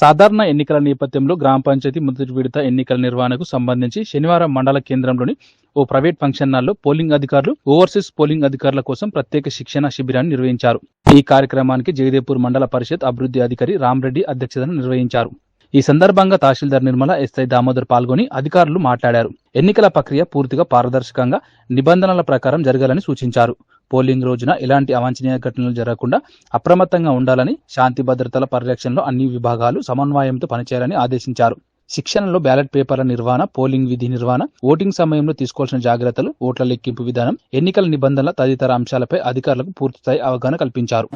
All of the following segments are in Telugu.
సాధారణ ఎన్నికల నేపథ్యంలో గ్రామ పంచాయతీ మొదటి విడత ఎన్నికల నిర్వహణకు సంబంధించి శనివారం మండల కేంద్రంలోని ఓ ప్రైవేట్ ఫంక్షన్ హాల్లో పోలింగ్ అధికారులు ఓవర్సీస్ పోలింగ్ అధికారుల కోసం ప్రత్యేక శిక్షణ శిబిరాన్ని నిర్వహించారు. ఈ కార్యక్రమానికి జగదేపూర్ మండల పరిషత్ అభివృద్ధి అధికారి రామ్రెడ్డి అధ్యక్షతన నిర్వహించారు. ఈ సందర్భంగా తహసీల్దార్ నిర్మల ఎస్ఐ దామోదర్ పాల్గొని అధికారులు మాట్లాడారు. ఎన్నికల ప్రక్రియ పూర్తిగా పారదర్శకంగా నిబంధనల ప్రకారం జరగాలని సూచించారు. పోలింగ్ రోజున ఎలాంటి అవాంఛనీయ ఘటనలు జరగకుండా అప్రమత్తంగా ఉండాలని శాంతి భద్రతల పరిరక్షణలో అన్ని విభాగాలు సమన్వయంతో పనిచేయాలని ఆదేశించారు. శిక్షణలో బ్యాలెట్ పేపర్ల నిర్వహణ పోలింగ్ విధి నిర్వహణ ఓటింగ్ సమయంలో తీసుకోవాల్సిన జాగ్రత్తలు ఓట్ల లెక్కింపు విధానం ఎన్నికల నిబంధనల తదితర అంశాలపై అధికారులకు పూర్తిస్థాయి అవగాహన కల్పించారు.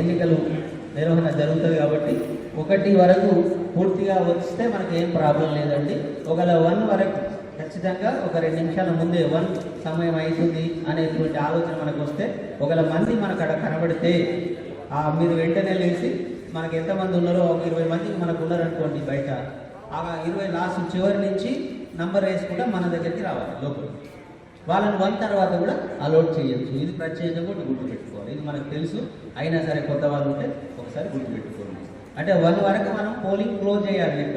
ఎన్నికలు నిర్వహణ జరుగుతుంది కాబట్టి ఒకటి వరకు పూర్తిగా వస్తే మనకి ఏం ప్రాబ్లం లేదండి. ఒకవేళ వన్ వరకు ఖచ్చితంగా ఒక రెండు నిమిషాల ముందే వన్ సమయం అవుతుంది అనేటువంటి ఆలోచన మనకు వస్తే ఒకవేళ మంది మనకు అక్కడ కనబడితే ఆ మీరు వెంటనే లేచి మనకి ఎంతమంది ఉన్నారో ఒక ఇరవై మంది మనకు ఉన్నారనుకోండి బయట. ఆ ఇరవై లాస్ట్ చివరి నుంచి నంబర్ వేసుకుంటా మన దగ్గరికి రావాలి లోపల. వాళ్ళని వన్ తర్వాత కూడా అలోట్ చేయొచ్చు. ఇది ప్రత్యేకంగా గుర్తుపెట్టుకోవాలి. ఇది మనకు తెలుసు. అయినా సరే కొత్త వాళ్ళు ఉంటే ఒకసారి అంటే వన్ వరకు మనం పోలింగ్ క్లోజ్ చేయాలి లెక్క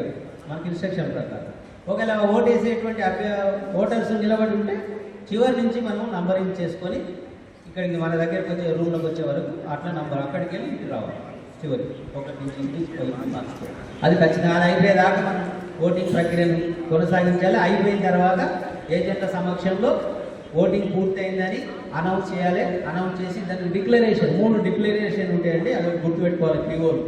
మనకి ఇన్స్ట్రక్షన్ ప్రకారం. ఒకవేళ ఓటేసేటువంటి అభ్య ఓటర్స్ నిలబడి ఉంటే చివరి నుంచి మనం నంబరింగ్ చేసుకొని ఇక్కడికి మన దగ్గరికి వచ్చే రూమ్లోకి వచ్చే వరకు అట్లా నంబర్ అక్కడికి వెళ్ళి ఇంటికి రావాలి. చివరి ఒకటి నుంచి ఇంటికి మార్చుకోవాలి. అది ఖచ్చితంగా అది అయిపోయేదాకా మనం ఓటింగ్ ప్రక్రియను కొనసాగించాలి. అయిపోయిన తర్వాత ఏజెంట్ల సమక్షంలో ఓటింగ్ పూర్తయిందని అనౌన్స్ చేయాలి. అనౌన్స్ చేసి దానికి డిక్లరేషన్ మూడు డిక్లరేషన్ ఉంటాయండి. అది గుర్తుపెట్టుకోవాలి పిఓలు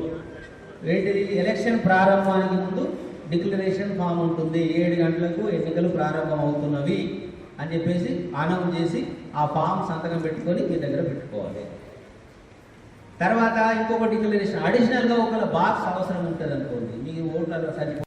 ఏంటిది ఎలక్షన్ ప్రారంభానికి ముందు డిక్లరేషన్ ఫామ్ ఉంటుంది. ఏడు గంటలకు ఎన్నికలు ప్రారంభం అవుతున్నవి అని చెప్పేసి అనౌన్స్ చేసి ఆ ఫామ్ సంతకం పెట్టుకొని మీ దగ్గర పెట్టుకోవాలి. తర్వాత ఇంకొక డిక్లరేషన్ అడిషనల్గా ఒక బాక్స్ అవసరం ఉంటుంది